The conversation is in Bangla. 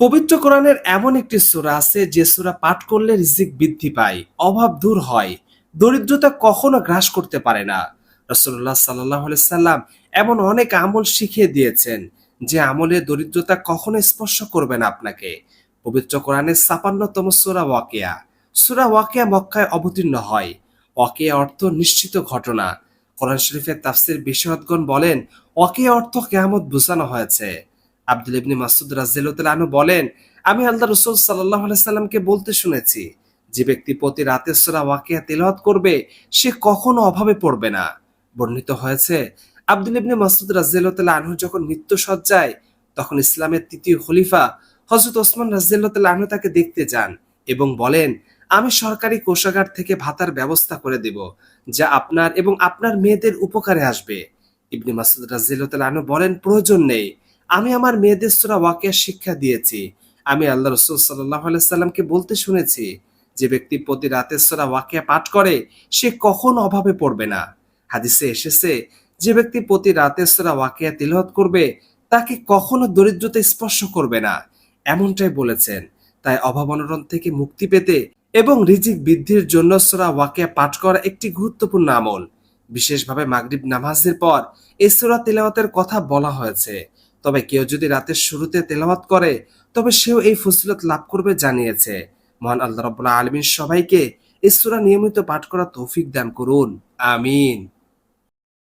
পবিত্র কোরআনের এমন একটি সূরা আছে যে সূরা পাঠ করলে রিজিক বৃদ্ধি পায়, অভাব দূর হয়, দরিদ্রতা কখনো গ্রাস করতে পারে না। রসুল্লাহ সাল্লাহ সাল্লাম এমন অনেক আমল শিখিয়ে দিয়েছেন যে আমলে দরিদ্রতা কখনো স্পর্শ করবে না আপনাকে। পবিত্র কোরআনের ছাপান্নতম সূরা ওয়াকিয়া। সুরা ওয়াকিয়া মক্কায় অবতীর্ণ হয়। ওয়াকিয়া অর্থ নিশ্চিত ঘটনা। কোরআন শরীফের তাফসির বিশরদগণ বলেন, ওয়াকিয়া অর্থ কেয়ামত বোঝানো হয়েছে। আব্দুল ইবনি মাসুদ আনহু বলেন, আমি আল্লাহ রসুল সাল্লাহ সাল্লামকে বলতে শুনেছি, যে ব্যক্তি প্রতি রাতের সূরা ওয়াকিয়া তেলাওয়াত করবে, সে কখনো অভাবে পড়বে না। বর্ণিত হয়েছে, আব্দুল ইবনে মাসুদ রাজিয়াল্লাহ আনহু যখন মৃত্যু সজ্জায় তখন ইসলামের তৃতীয় খলিফা হজরত ওসমান রাজিয়াল্লাহ আনহু তাকে দেখতে যান এবং বলেন, আমি সরকারি কোষাগার থেকে ভাতার ব্যবস্থা করে দেব, যা আপনার এবং আপনার মেয়েদের উপকারে আসবে। ইবনে মাসুদ রাজিয়াল্লাহ আনহু বলেন, প্রয়োজন নেই। আমি আমার মেয়েদের সুরা ওয়াকিয়া শিক্ষা দিয়েছি। আমি আল্লাহ রসুল সাল্লাহ সাল্লামকে বলতে শুনেছি, যে ব্যক্তি প্রতি রাতে সোরা ওয়াকিয়া পাঠ করে, সে কখনো অভাবে পড়বে না। হাদিসে এসেছে, যে ব্যক্তি প্রতি রাতে সোরা ওয়াকিয়া তিলহত করবে, তাকে কখনো দরিদ্রতা স্পর্শ করবে না। এমনটাই বলেছেন। তাই অভাব অনটন থেকে মুক্তি পেতে এবং রিজিক বৃদ্ধির জন্য সোরা ওয়াকিয়া পাঠ করা একটি গুরুত্বপূর্ণ আমল। বিশেষভাবে মাগরিব নামাজের পর এই সুরা তেলাওয়াতের কথা বলা হয়েছে। তবে কেউ যদি রাতের শুরুতে তেলাওয়াত করে, তবে সেও এই ফজিলত লাভ করবে জানিয়েছে। মহান আল্লাহ রবুল্লাহ আলমীর সবাইকে ইসরা নিয়মিত পাঠ করা তৌফিক দান করুন। আমিন।